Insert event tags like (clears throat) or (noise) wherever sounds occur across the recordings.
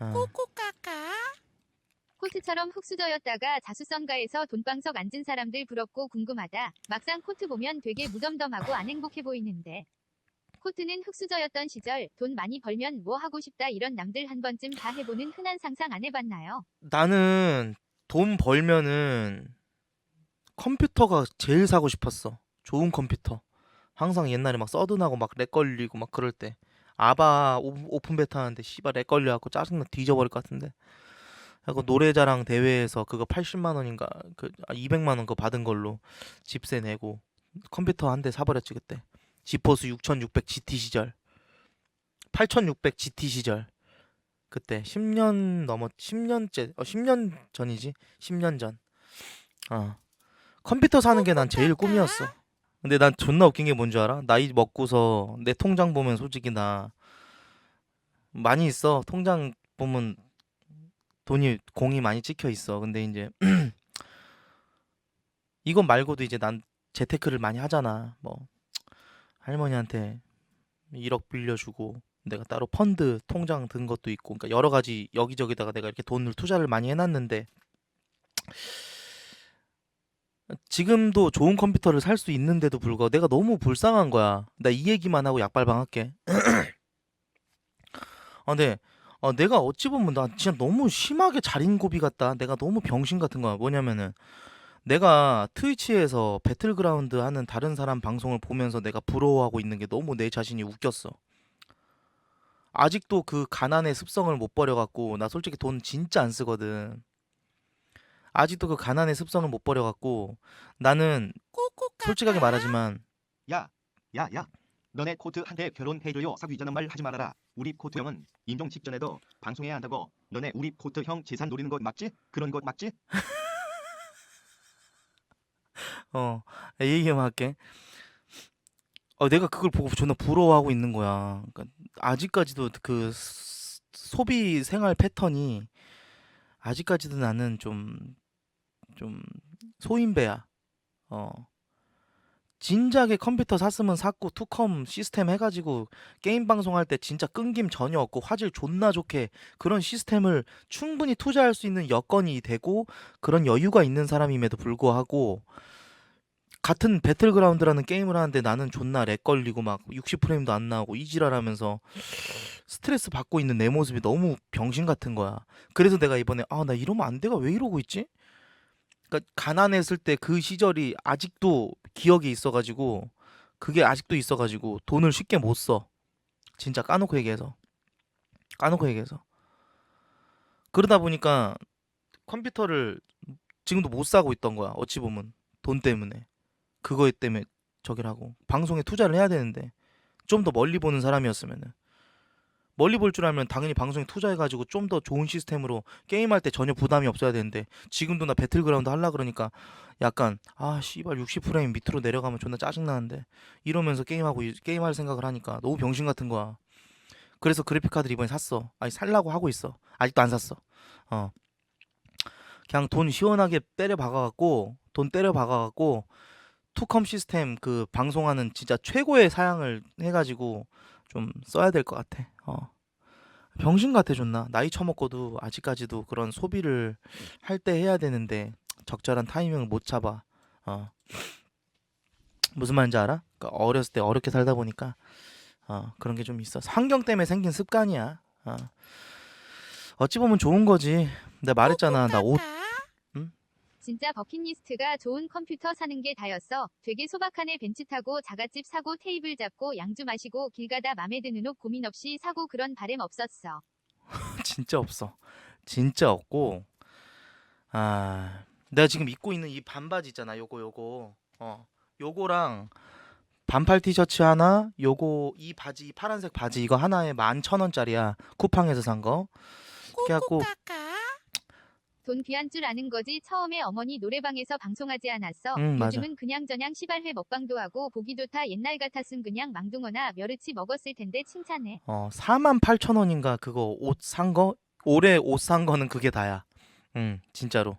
어. 코트처럼 흑수저였다가 자수성가에서 돈방석 앉은 사람들 부럽고 궁금하다. 막상 코트 보면 되게 무덤덤하고 안 행복해 보이는데. 코트는 흑수저였던 시절 돈 많이 벌면 뭐 하고 싶다 이런 남들 한 번쯤 다 해보는 흔한 상상 안 해봤나요? 나는 돈 벌면은 컴퓨터가 제일 사고 싶었어. 좋은 컴퓨터. 항상 옛날에 막 서든하고 막 렉 걸리고 막 그럴 때 아바 오- 오픈 베타 하는데 씨발 렉 걸려갖고 짜증나 뒤져버릴 것 같은데. 하고 노래자랑 대회에서 그거 80만 원인가 그 아, 200만 원 그거 받은 걸로 집세 내고 컴퓨터 한 대 사버렸지 그때. 지포스 6600 GT 시절. 8600 GT 시절. 그때 10년 넘었 10년째 어 10년 전이지 10년 전. 어 컴퓨터 사는 게 난 제일 꿈이었어. 근데 난 존나 웃긴 게 뭔 줄 알아? 나이 먹고서 내 통장 보면 솔직히 나 많이 있어. 통장 보면 돈이 공이 많이 찍혀 있어. 근데 이제 (clears throat) 이건 말고도 이제 난 재테크를 많이 하잖아. 뭐 할머니한테 1억 빌려주고 내가 따로 펀드 통장 든 것도 있고 그러니까 여러 가지 여기저기다가 내가 이렇게 돈을 투자를 많이 해놨는데 지금도 좋은 컴퓨터를 살 수 있는데도 불구하고 내가 너무 불쌍한 거야. 나 이 얘기만 하고 약발방 할게. (clears throat) 아, 근데 어, 내가 어찌 보면 나 진짜 너무 심하게 자린고비 같다. 내가 너무 병신 같은 거야. 뭐냐면은 내가 트위치에서 배틀그라운드 하는 다른 사람 방송을 보면서 내가 부러워하고 있는 게 너무 내 자신이 웃겼어. 아직도 그 가난의 습성을 못 버려갖고 나 솔직히 돈 진짜 안 쓰거든. 아직도 그 가난의 습성을 못 버려갖고 나는 솔직하게 말하지만 야, 야, 야. 너네 코트 한테 결혼해줘요 사귀자는 말 하지 말아라. 우리 코트 형은 임종 직전에도 방송해야 한다고. 너네 우리 코트 형 재산 노리는 거 맞지? 그런 거 맞지? (laughs) 어이 얘기만 할게. 어 내가 그걸 보고 존나 부러워하고 있는 거야. 그러니까 아직까지도 그 스- 소비 생활 패턴이 아직까지도 나는 좀 좀 소인배야. 어. 진작에 컴퓨터 샀으면 샀고 투컴 시스템 해가지고 게임 방송할 때 진짜 끊김 전혀 없고 화질 존나 좋게 그런 시스템을 충분히 투자할 수 있는 여건이 되고 그런 여유가 있는 사람임에도 불구하고 같은 배틀그라운드라는 게임을 하는데 나는 존나 렉 걸리고 막 60프레임도 안 나오고 이지랄하면서 스트레스 받고 있는 내 모습이 너무 병신 같은 거야. 그래서 내가 이번에 아 나 이러면 안 돼가 왜 이러고 있지? 그러니까 가난했을 때 그 시절이 아직도 기억에 있어가지고 그게 아직도 있어가지고 돈을 쉽게 못 써. 진짜 까놓고 얘기해서. 까놓고 얘기해서. 그러다 보니까 컴퓨터를 지금도 못 사고 있던 거야. 어찌 보면. 돈 때문에. 그거 때문에 저기라고. 방송에 투자를 해야 되는데 좀 더 멀리 보는 사람이었으면은 멀리 볼 줄 알면 당연히 방송에 투자해가지고 좀 더 좋은 시스템으로 게임할 때 전혀 부담이 없어야 되는데 지금도 나 배틀그라운드 하려 그러니까 약간 아 씨발 60프레임 밑으로 내려가면 존나 짜증나는데 이러면서 게임하고 이- 게임할 생각을 하니까 너무 병신 같은 거야. 그래서 그래픽 카드를 이번에 샀어. 아니 살라고 하고 있어. 아직도 안 샀어. 어. 그냥 돈 시원하게 때려 박아갖고 돈 때려 박아갖고 투컴 시스템 그 방송하는 진짜 최고의 사양을 해가지고 좀 써야 될 것 같아. 어. 병신 같아 존나 나이 처먹고도 아직까지도 그런 소비를 할 때 해야 되는데 적절한 타이밍을 못 잡아. 어. 무슨 말인지 알아? 그러니까 어렸을 때 어렵게 살다 보니까 어, 그런 게 좀 있어. 환경 때문에 생긴 습관이야. 어. 어찌 보면 좋은 거지. 내가 말했잖아. 나 옷 진짜 버킷리스트가 좋은 컴퓨터 사는 게 다였어. 되게 소박하네 벤츠 타고 자갓집 사고 테이블 잡고 양주 마시고 길 가다 맘에 드는 옷 고민 없이 사고 그런 바램 없었어. (laughs) 진짜 없어. 진짜 없고 아 내가 지금 입고 있는 이 반바지 있잖아. 요거 요거 어 요거랑 반팔 티셔츠 하나 요거 이 바지 이 파란색 바지 이거 하나에 11,000원짜리야. 쿠팡에서 산 거. 그래갖고 돈 귀한 줄 아는 거지 처음에 어머니 노래방에서 방송하지 않았어. 응, 맞아. 요즘은 그냥 저냥 시발회 먹방도 하고 보기도 다 옛날 같았음 그냥 망둥어나 멸치 먹었을 텐데 칭찬해. 어 48,000원인가 그거 옷 산 거? 올해 옷 산 거는 그게 다야. 응, 진짜로.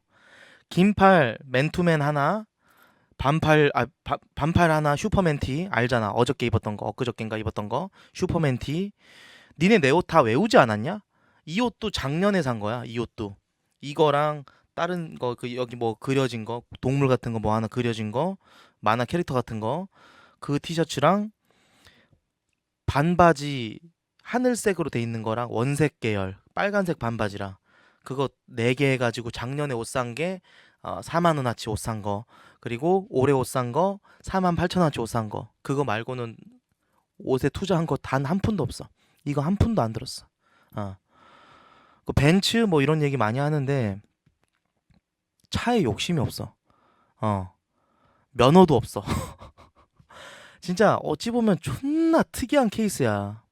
긴팔 맨투맨 하나, 반팔 아 바- 반팔 하나 슈퍼맨 티 알잖아. 어저께 입었던 거, 엊그저께인가 입었던 거 슈퍼맨 티. 니네 내 옷 다 외우지 않았냐? 이 옷도 작년에 산 거야. 이 옷도 이거랑 다른 거 그 여기 뭐 그려진 거 동물 같은 거 뭐 하나 그려진 거 만화 캐릭터 같은 거 그 티셔츠랑 반바지 하늘색으로 돼 있는 거랑 원색 계열 빨간색 반바지랑 그거 네 개 해가지고 작년에 옷 산 게 어, 4만 원어치 옷 산 거 그리고 올해 옷 산 거 4만 8천 원어치 옷 산 거. 그거 말고는 옷에 투자한 거 단 한 푼도 없어. 이거 한 푼도 안 들었어. 어. 그 벤츠 뭐 이런 얘기 많이 하는데 차에 욕심이 없어 어 면허도 없어 (laughs) 진짜 어찌 보면 존나 특이한 케이스야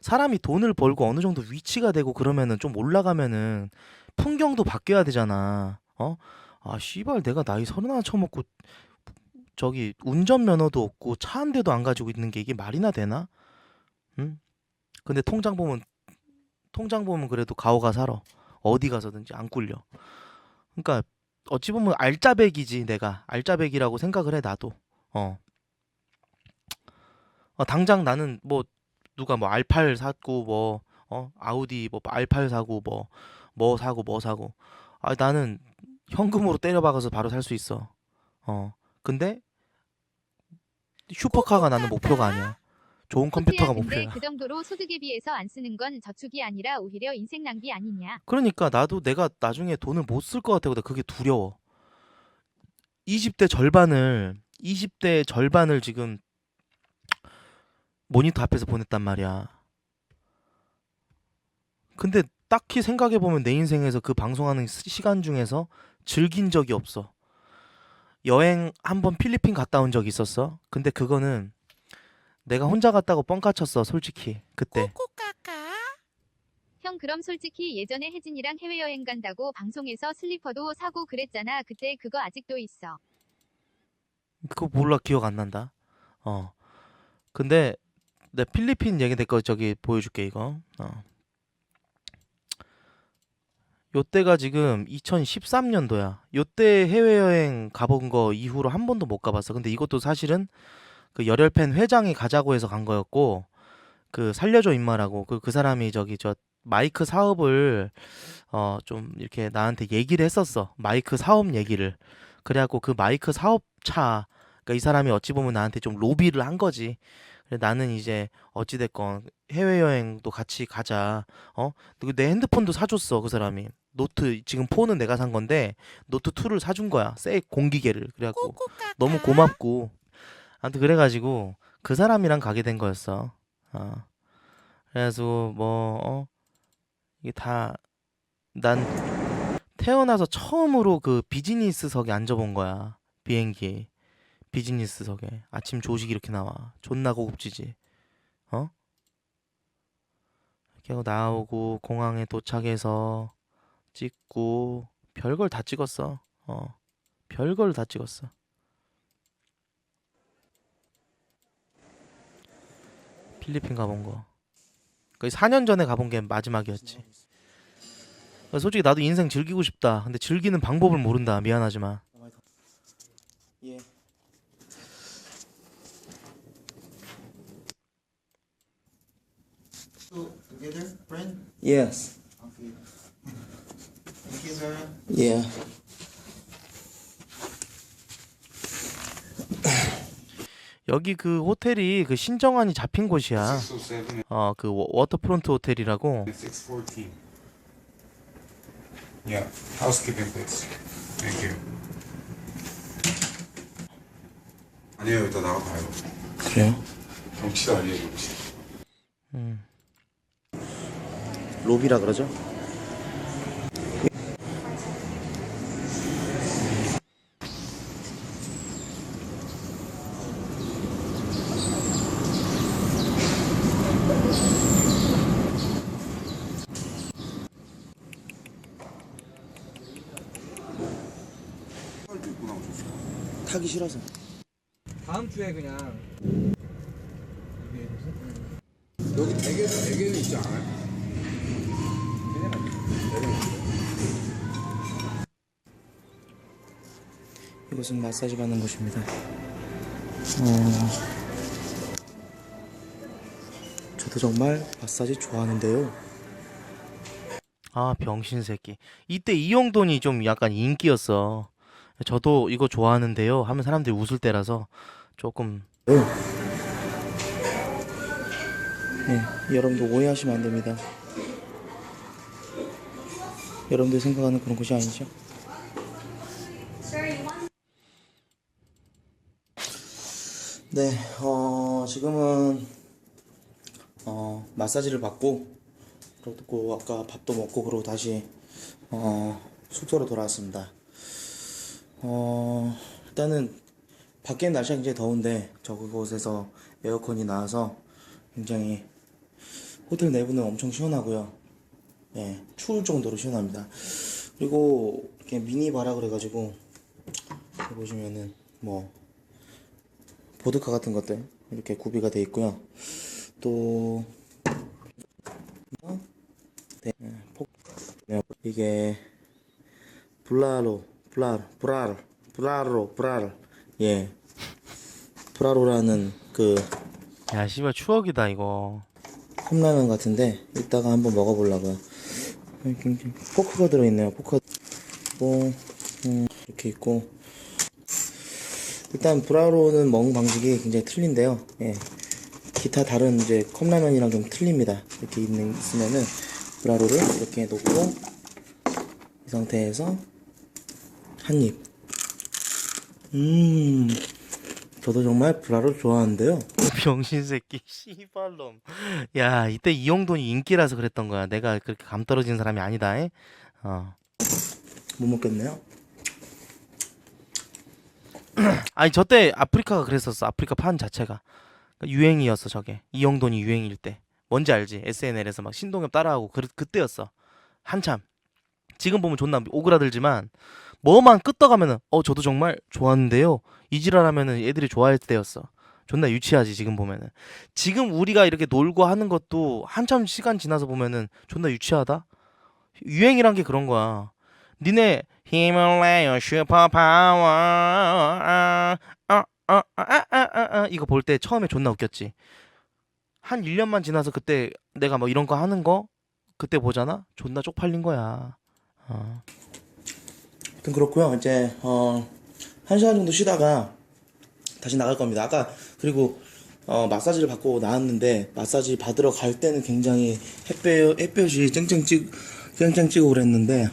사람이 돈을 벌고 어느 정도 위치가 되고 그러면은 좀 올라가면은 풍경도 바뀌어야 되잖아. 어? 아, 씨발 내가 나이 서른 하나 처먹고 저기 운전면허도 없고 차 한 대도 안 가지고 있는 게 이게 말이나 되나? 응? 근데 통장 보면 통장 보면 그래도 가오가 살아. 어디 가서든지 안 꿀려. 그러니까 어찌 보면 알짜배기지 내가 알짜배기라고 생각을 해 나도. 어. 어, 당장 나는 뭐 누가 뭐 R8 샀고 뭐 어, 아우디 뭐 R8 사고 뭐뭐 사고 뭐 사고 아 나는 현금으로 때려박아서 바로 살 수 있어. 어. 근데 슈퍼카가 나는 목표가 아니야. 좋은 컴퓨터가 근데 목표야. 그 정도로 소득에 비해서 안 쓰는 건 저축이 아니라 오히려 인생 낭비 아니냐. 그러니까 나도 내가 나중에 돈을 못 쓸 것 같아고 나 그게 두려워. 20대 절반을 20대 절반을 지금 모니터 앞에서 보냈단 말이야. 근데 딱히 생각해 보면 내 인생에서 그 방송하는 시- 시간 중에서 즐긴 적이 없어. 여행 한번 필리핀 갔다 온 적이 있었어. 근데 그거는 내가 혼자 갔다고 뻥까 쳤어, 솔직히. 그때. 형 그럼 솔직히 예전에 혜진이랑 해외여행 간다고 방송에서 슬리퍼도 사고 그랬잖아. 그때 그거 아직도 있어. 그거 몰라 기억 안 난다. 어. 근데 내 필리핀 얘기 내거 저기 보여줄게 이거. 어. 요때가 지금 2013년도야. 요때 해외여행 가본 거 이후로 한 번도 못 가봤어. 근데 이것도 사실은 그 열혈팬 회장이 가자고 해서 간 거였고 그 살려줘 임마라고 그 그 사람이 저기 저 마이크 사업을 어 좀 이렇게 나한테 얘기를 했었어. 마이크 사업 얘기를. 그래갖고 그 마이크 사업차 그러니까 이 사람이 어찌 보면 나한테 좀 로비를 한 거지. 그래 나는 이제 어찌 됐건 해외 여행도 같이 가자. 어? 그리고 내 핸드폰도 사줬어 그 사람이. 노트 지금 폰은 내가 산 건데 노트 2를 사준 거야. 새 공기계를. 그래갖고 너무 고맙고. 아무튼 그래가지고 그 사람이랑 가게 된 거였어. 어. 그래가지고 뭐 어? 이게 다 난 태어나서 처음으로 그 비즈니스석에 앉아본 거야. 비행기에. 비즈니스석에. 아침 조식 이렇게 나와. 존나 고급지지. 어? 이렇게 하고 나오고 공항에 도착해서 찍고 별걸 다 찍었어. 어. 별걸 다 찍었어. 필리핀 가본 거. 거의 4년 전에 가본 게 마지막이었지. 솔직히 나도 인생 즐기고 싶다. 근데 즐기는 방법을 모른다. 미안하지만. Together, friend. Yes. Okay. Thank you, sir. Yeah. 여기 그 호텔이 그 신정환이 잡힌 곳이야. 607 어, 그 워- 워터프론트 호텔이라고. and 614. Yeah, housekeeping please. Thank you. 아니에요, 일단 나가봐요. 그래요? 경치 아니에요, 경치. 음. 로비라 그러죠? 팔도 입고 나오셨어. 타기 싫어서. 다음 주에 그냥 여기 베개는 베개는 있지 않아요? 이곳은 마사지 받는 곳입니다. 어, 저도 정말 마사지 좋아하는데요. 아, 병신 새끼. 이때 이용돈이 좀 약간 인기였어. 저도 이거 좋아하는데요. 하면 사람들이 웃을 때라서 조금 네, 여러분들 오해하시면 안 됩니다. 여러분들 생각하는 그런 곳이 아니죠? 네, 어, 지금은 어, 마사지를 받고 그리고 아까 밥도 먹고 그러고 다시 어, 숙소로 돌아왔습니다. 어, 일단은 밖에 날씨가 굉장히 더운데 저 그곳에서 에어컨이 나와서 굉장히 호텔 내부는 엄청 시원하고요. 예, 추울 정도로 시원합니다. 그리고 이렇게 미니바라 그래가지고 보시면은 뭐 보드카 같은 것들 이렇게 구비가 돼 있고요. 또 네, 폭, 네, 이게 블라로 블라로 브라로 브라로 브라로 예 브라로라는 그 야, 씨발 추억이다 이거. 컵라면 같은데 이따가 한번 먹어보려고요. 포크가 들어있네요. 포크 뭐 음, 이렇게 있고 일단 브라로는 먹는 방식이 굉장히 틀린데요. 예. 기타 다른 이제 컵라면이랑 좀 틀립니다. 이렇게 있는 있으면은 브라로를 이렇게 놓고 이 상태에서 한 입. 음, 저도 정말 브라로 좋아하는데요. (laughs) 병신 새끼 씨발놈. 야, 이때 이용돈이 인기라서 그랬던 거야. 내가 그렇게 감 떨어진 사람이 아니다. 에? 어. 못 먹겠네요. (clears throat) 아니 저때 아프리카가 그랬었어. 아프리카 판 자체가 그러니까 유행이었어 저게. 이용돈이 유행일 때. 뭔지 알지? SNL에서 막 신동엽 따라하고 그 그때였어. 한참. 지금 보면 존나 오그라들지만 뭐만 끄떡하면은 어 저도 정말 좋았는데요. 이지랄하면은 애들이 좋아할 때였어. 존나 유치하지 지금 보면은. 지금 우리가 이렇게 놀고 하는 것도 한참 시간 지나서 보면은 존나 유치하다. 유행이란 게 그런 거야. 니네 힘을 내요 슈퍼파워 아, 아, 아, 이거 볼 때 처음에 존나 웃겼지 한 1년만 지나서 그때 내가 뭐 이런 거 하는 거 그때 보잖아 존나 쪽팔린 거야 어. 아무튼 그렇고요. 이제 어, 한 시간 정도 쉬다가 다시 나갈 겁니다. 아까 그리고 어, 마사지를 받고 나왔는데 마사지 받으러 갈 때는 굉장히 햇볕 햇볕이 쨍쨍 찌 쨍쨍 찌고 그랬는데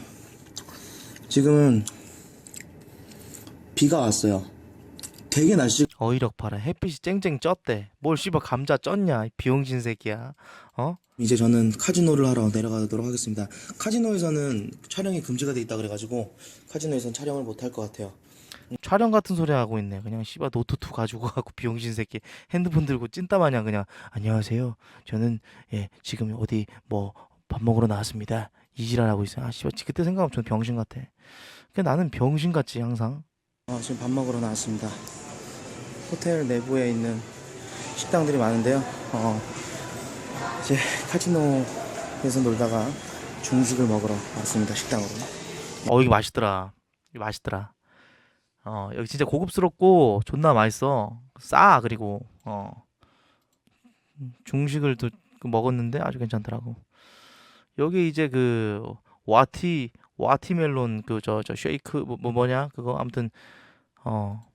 지금은 비가 왔어요. 되게 날씨 어이력 봐라 햇빛이 쨍쨍 쪘대 뭘 씨발 감자 쪘냐 이 비용신 새끼야 어? 이제 저는 카지노를 하러 내려가도록 하겠습니다. 카지노에서는 촬영이 금지가 돼 있다 그래가지고 카지노에서는 촬영을 못 할 것 같아요. 촬영 같은 소리 하고 있네 그냥 씨발 노트 2 가지고 가고 비용신 (laughs) 새끼 핸드폰 들고 찐따 마냥 그냥 안녕하세요 저는 예 지금 어디 뭐 밥 먹으러 나왔습니다 이지랄 하고 있어요 아 씨발 그때 생각하면 저는 병신 같아 그냥 나는 병신 같지 항상 어, 지금 밥 먹으러 나왔습니다. 호텔 내부에 있는 식당들이 많은데요. 어, 이제 카지노에서 놀다가 중식을 먹으러 왔습니다. 식당으로. 어 여기 맛있더라. 여기 맛있더라. 어 여기 진짜 고급스럽고 존나 맛있어. 싸 그리고. 어. 중식을 또 먹었는데 아주 괜찮더라고. 여기 이제 그 와티 와티멜론 그 저저 쉐이크 뭐, 뭐 뭐냐? 그거 아무튼 어.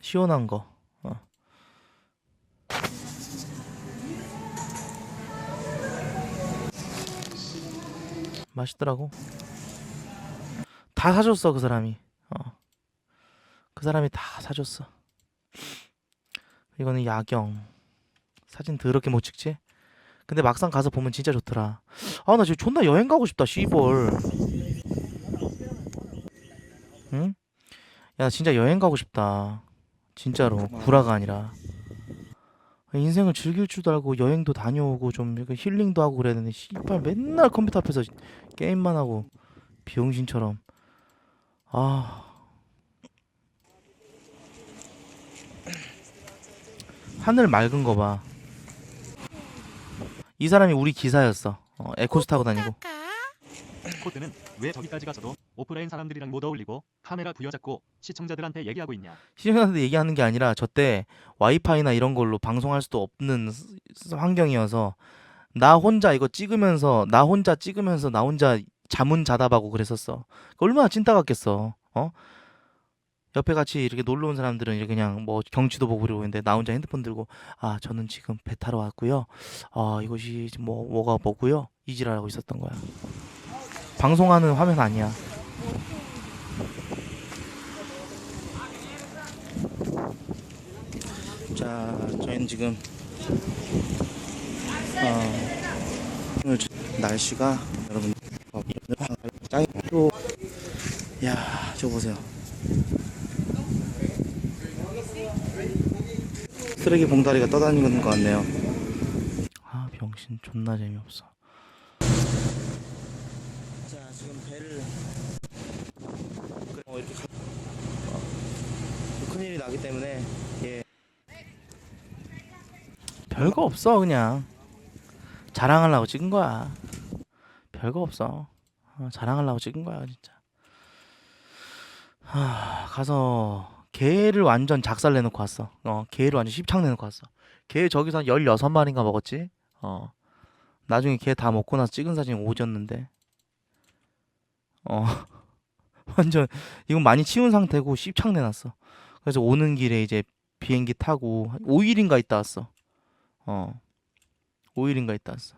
시원한 거 맛있더라고. 다 사줬어 그 사람이. 어. 그 사람이 다 사줬어. 이거는 야경. 사진 더럽게 못 찍지? 근데 막상 가서 보면 진짜 좋더라. 아 나 지금 존나 여행 가고 싶다 씨벌. 응? 야 진짜 여행 가고 싶다. 진짜로. 구라가 아니라 인생을 즐길 줄도 알고 여행도 다녀오고 좀 힐링도 하고 그래야 되는데 씨발 맨날 컴퓨터 앞에서 게임만 하고 비용신처럼 아 하늘 맑은 거 봐. 이 사람이 우리 기사였어. 어, 에코스 타고 다니고. 코트는 왜 저기까지 가서도 오프라인 사람들이랑 못 어울리고 카메라 부여잡고 시청자들한테 얘기하고 있냐? 시청자한테 얘기하는 게 아니라 저때 와이파이나 이런 걸로 방송할 수도 없는 환경이어서 나 혼자 이거 찍으면서 나 혼자 찍으면서 나 혼자 잠은 자답하고 그랬었어. 얼마나 찐따 같겠어. 어? 옆에 같이 이렇게 놀러 온 사람들은 이렇게 그냥 뭐 경치도 보고 그러고 있는데 나 혼자 핸드폰 들고 아 저는 지금 배 타러 왔고요. 아 이것이 뭐 뭐가 뭐고요. 이지랄하고 있었던 거야. 방송하는 화면 아니야. 자, 저희는 지금 어, 오늘 저- 날씨가 여러분 어, 짱이 또, 야, 저 보세요. 쓰레기 봉다리가 떠다니는 것 같네요. 아 병신 존나 재미없어. 자, 지금 배를 어, 이렇게 가... 어, 큰일이 나기 때문에 예. 별거 없어 그냥 자랑하려고 찍은 거야. 별거 없어. 어, 자랑하려고 찍은 거야 진짜. 하, 가서 개를 완전 작살 내놓고 왔어. 어, 개를 완전 씹창 내놓고 왔어. 개 저기서 한 16마리인가 먹었지? 어. 나중에 개다 먹고 나서 찍은 사진이 오졌는데. 어. (laughs) 완전 이건 많이 치운 상태고 씹창 내놨어. 그래서 오는 길에 이제 비행기 타고 5일인가 있다 왔어. 어. 5일인가 있다 왔어.